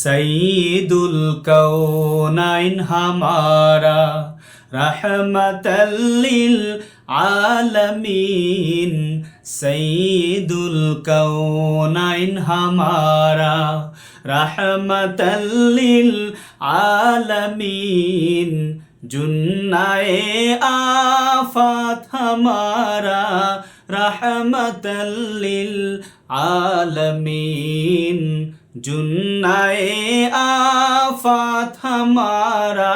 সঈদুল কৌনাইন হামারা রহমতলিল আলমিন। সঈদুল কৌনাইন হামারা রহমতলিল আলমিন। জুন্নায়ে আফাত হামারা রহমতলিল আলমিন। जुन्नाए आफात हमारा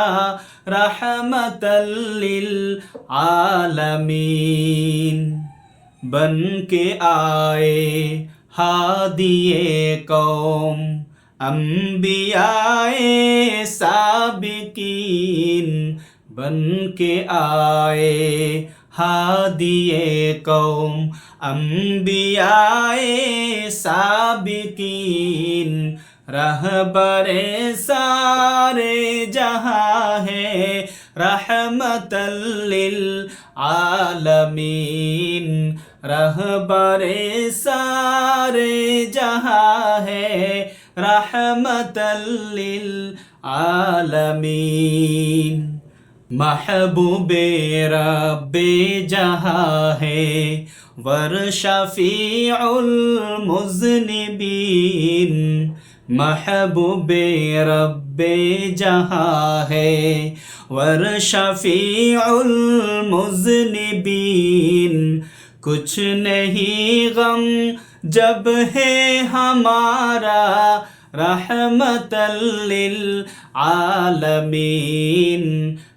रहमतल्लिल आलमीन बन के आए हादिए कौम अम्बियाए साबिकीन बन के आए हादिए कौम अम्बियाए साबिकीन रहबरे सारे जहाँ है रहमतल्लिल आलमीन रहबरे सारे जहाँ है रहमतल्लिल आलमीन महबूबे रब्बे जहाँ है वर शफीउल मुजनिबीन महबूबे रब्बे जहाँ है वर शफीउल मुजनिबीन कुछ नहीं गम जब है हमारा रहमतल्लिल आलमीन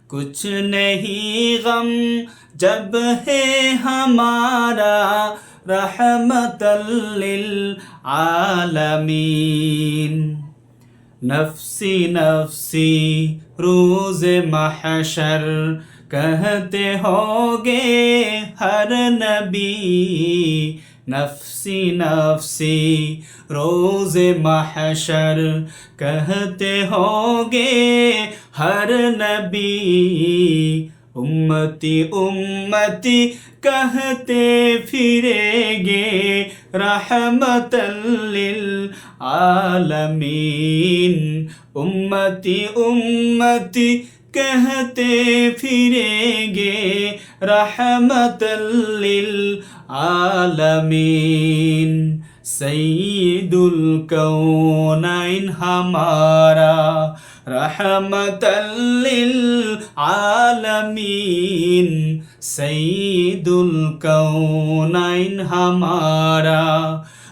کچھ نہیں غم جب ہے ہمارا رحمت للعالمین۔ نفسی نفسی روز محشر کہتے ہو گے ہر نبی۔ नफसी नफसी रोज महशर कहते होगे हर नबी उम्मती उम्मती कहते फिरेगे रहमतल्लिल आलमीन उम्मती उम्मती कहते फिरेंगे रहमतल्लिल आलमीन सईदुल कौनाइन हमारा रहमतल्लिल आलमीन सईदुल कौनाइन हमारा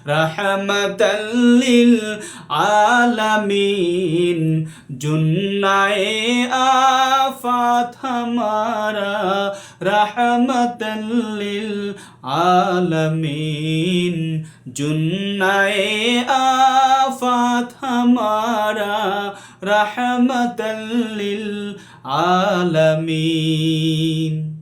রহমতল্লিল আলমিন। জুন্নায়ে আফাত হামারা রহমতল্লিল আলমিন। জুন্নায়ে আফাত হামারা রহমতল্লিল আলমিন।